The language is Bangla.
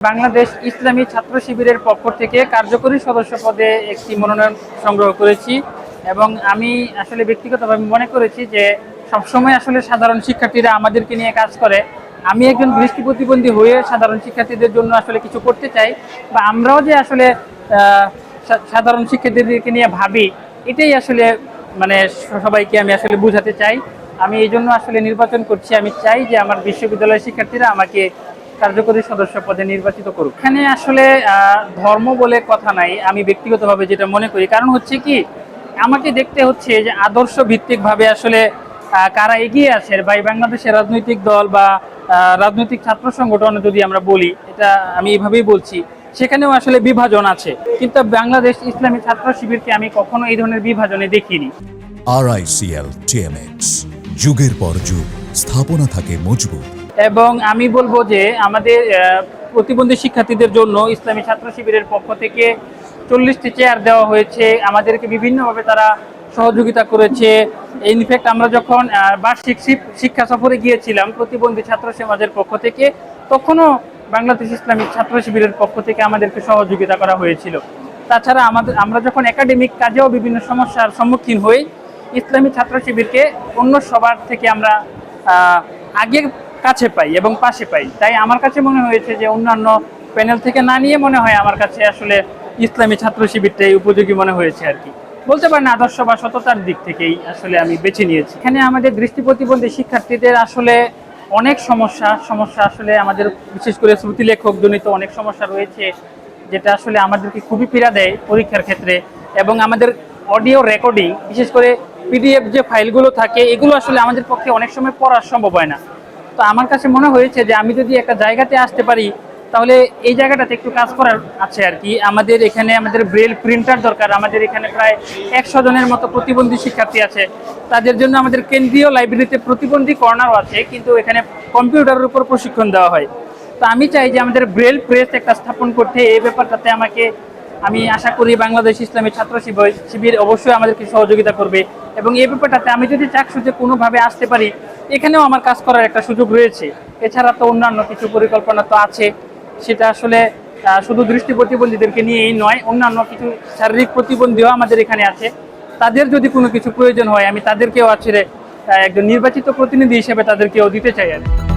বাংলাদেশ ইসলামী ছাত্র শিবিরের পক্ষ থেকে কার্যকরী সদস্য পদে একটি মনোনয়ন সংগ্রহ করেছি এবং আমি আসলে ব্যক্তিগতভাবে মনে করেছি যে সবসময় আসলে সাধারণ শিক্ষার্থীরা আমাদেরকে নিয়ে কাজ করে। আমি একজন দৃষ্টি প্রতিবন্ধী হয়ে সাধারণ শিক্ষার্থীদের জন্য আসলে কিছু করতে চাই বা আমরাও যে আসলে সাধারণ শিক্ষার্থীদেরকে নিয়ে ভাবি, এটাই আসলে মানে সবাইকে আমি আসলে বোঝাতে চাই। আমি এই জন্য আসলে নির্বাচন করছি। আমি চাই যে আমার বিশ্ববিদ্যালয়ের শিক্ষার্থীরা আমাকে কার্যকরী সদস্য পদে নির্বাচিত করুক? এখানে আসলে ধর্ম বলে কথা নাই। আমি ব্যক্তিগতভাবে যেটা মনে করি কারণ হচ্ছে কি আমাকে দেখতে হচ্ছে যে আদর্শ ভিত্তিকভাবে আসলে কারা এগিয়ে আছে বা এই বাংলাদেশের রাজনৈতিক দল বা রাজনৈতিক ছাত্র সংগঠন যদি আমরা বলি এটা আমি এইভাবেই বলছি সেখানেও আসলে বিভাজন আছে। কিন্তু বাংলাদেশ ইসলামী ছাত্র শিবিরকে আমি কখনো এই ধরনের বিভাজনে দেখিনি। আরআইসিএল টিএমএক্স যুগের পর যুগ স্থাপনা থাকে মজবুত। এবং আমি বলব যে আমাদের প্রতিবন্ধী শিক্ষার্থীদের জন্য ইসলামী ছাত্র শিবিরের পক্ষ থেকে চল্লিশটি চেয়ার দেওয়া হয়েছে। আমাদেরকে বিভিন্নভাবে তারা সহযোগিতা করেছে। ইনফ্যাক্ট আমরা যখন বার্ষিক শিক্ষা সফরে গিয়েছিলাম প্রতিবন্ধী ছাত্র সমাজের পক্ষ থেকে, তখনও বাংলাদেশ ইসলামী ছাত্র শিবিরের পক্ষ থেকে আমাদেরকে সহযোগিতা করা হয়েছিল। তাছাড়া আমাদের আমরা যখন একাডেমিক কাজেও বিভিন্ন সমস্যার সম্মুখীন হই, ইসলামী ছাত্র শিবিরকে অন্য সবার থেকে আমরা আগে কাছে পাই এবং পাশে পাই। তাই আমার কাছে মনে হয়েছে যে অন্যান্য প্যানেল থেকে না নিয়ে মনে হয় আমার কাছে আসলে ইসলামী ছাত্র শিবিরটাই উপযোগী মনে হয়েছে আর কি। বলতে পারেন আদর্শ বা সততার দিক থেকেই আসলে আমি বেছে নিয়েছি। এখানে আমাদের দৃষ্টি প্রতিবন্ধী শিক্ষার্থীদের আসলে অনেক সমস্যা সমস্যা আসলে আমাদের বিশেষ করে শ্রুতি লেখক জনিত অনেক সমস্যা রয়েছে, যেটা আসলে আমাদেরকে খুবই পীড়া দেয় পরীক্ষার ক্ষেত্রে এবং আমাদের অডিও রেকর্ডিং, বিশেষ করে পিডিএফ যে ফাইলগুলো থাকে, এগুলো আসলে আমাদের পক্ষে অনেক সময় পড়া সম্ভব হয় না। তো আমার কাছে মনে হয়েছে যে আমি যদি একটা জায়গাতে আসতে পারি, তাহলে এই জায়গাটাতে একটু কাজ করার আছে আর কি। আমাদের এখানে আমাদের ব্রেল প্রিন্টার দরকার, আমাদের এখানে প্রায় একশো জনের মতো প্রতিবন্ধী শিক্ষার্থী আছে। তাদের জন্য আমাদের কেন্দ্রীয় লাইব্রেরিতে প্রতিবন্ধী কর্নারও আছে, কিন্তু এখানে কম্পিউটারের উপর প্রশিক্ষণ দেওয়া হয়। তো আমি চাই যে আমাদের ব্রেল প্রেস একটা স্থাপন করতে, এই ব্যাপারটাতে আমাকে আমি আশা করি বাংলাদেশ ইসলামী ছাত্র শিবির অবশ্যই আমাদেরকে সহযোগিতা করবে। এবং এই ব্যাপারটাতে আমি যদি চাকসুতে কোনোভাবে আসতে পারি এখানেও আমার কাজ করার একটা সুযোগ রয়েছে। এছাড়া তো অন্যান্য কিছু পরিকল্পনা তো আছে। সেটা আসলে শুধু দৃষ্টি প্রতিবন্ধীদেরকে নিয়েই নয় অন্যান্য কিছু শারীরিক প্রতিবন্ধীও আমাদের এখানে আছে। তাদের যদি কোনো কিছু প্রয়োজন হয় আমি তাদেরকেও আহ, একজন নির্বাচিত প্রতিনিধি হিসেবে তাদেরকেও দিতে চাই আর কি।